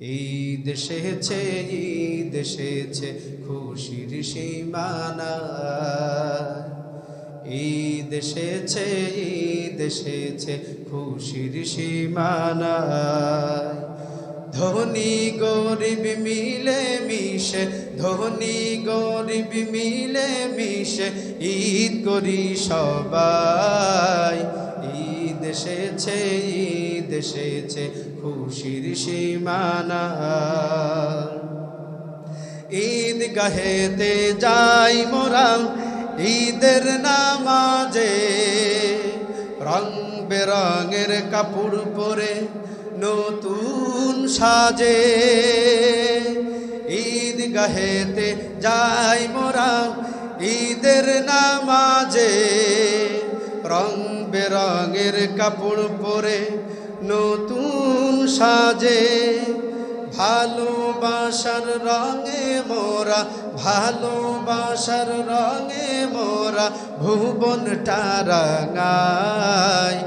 ঈদ এসেছে ঈদ এসেছে, খুশির সীমানা। ঈদ এসেছে ঈদ এসেছে, খুশির সীমানা। ধনী গরিব মিলে মিশে, ধনী গরিব মিলে মিশে, ঈদ করি সবাই। ঈদ এসেছে, ঈদ এসেছে খুশির সীমানা। ঈদ গাহেতে যাই মোরা ঈদের নামাজে রং বেরঙের কাপড় পরে নতুন সাজে। ঈদ গাহেতে যাই মোরা ঈদের নামাজে রং বেরঙের কাপড় পরে নতুন সাজে, ভালোবাসার রঙে মোরা, ভালোবাসার রঙে মোরা ভুবন টারাঙায়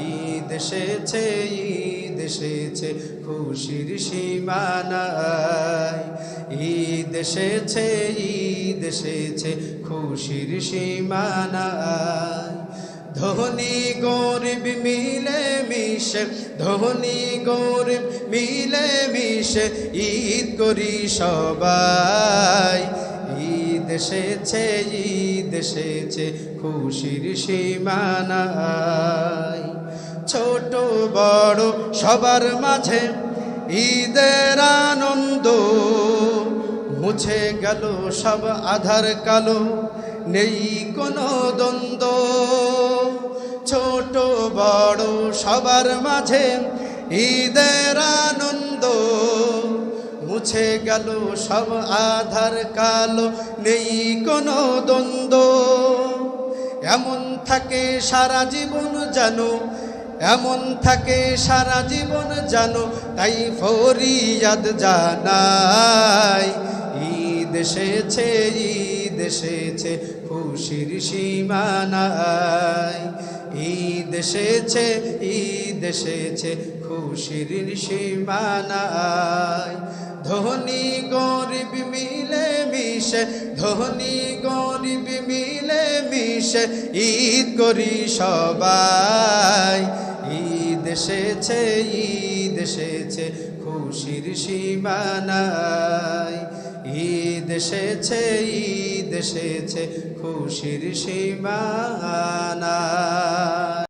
ঈদ এসেছে ঈদ এসেছে, খুশির সীমানায়। ঈদ এসেছে ঈদ এসেছে, খুশির সীমানায়। ধনী গরিব মিলে মিশে, ধনী গরিব মিলে মিশে, ঈদ করি সবাই। ঈদ এসেছে ঈদ এসেছে, খুশির সীমানায়। ছোট বড় সবার মাঝে ঈদের আনন্দ, মুছে গেল সব আধার কালো। নেই কোনো দ্বন্দ্ব। ছোট বড় সবার মাঝে ঈদের আনন্দ। মুছে গেল সব আধার কালো, নেই কোনো দ্বন্দ্ব। এমন থাকে সারা জীবন জানো এমন থাকে সারা জীবন জানো তাই ফরিয়াদ জানাই, ঈদ এসেছে ঈদ এসেছে খুশির সীমানায়। ঈদ এসেছে ঈদ এসেছে খুশির সীমানায়। ধনী গরিব মিলে মিশে, ধনী গরিব মিলে মিশে ঈদ করি সবাই। ঈদ এসেছে ঈদ এসেছে খুশির সীমানায়। ঈদ এসেছে ঈদ এসেছে খুশির সীমানায়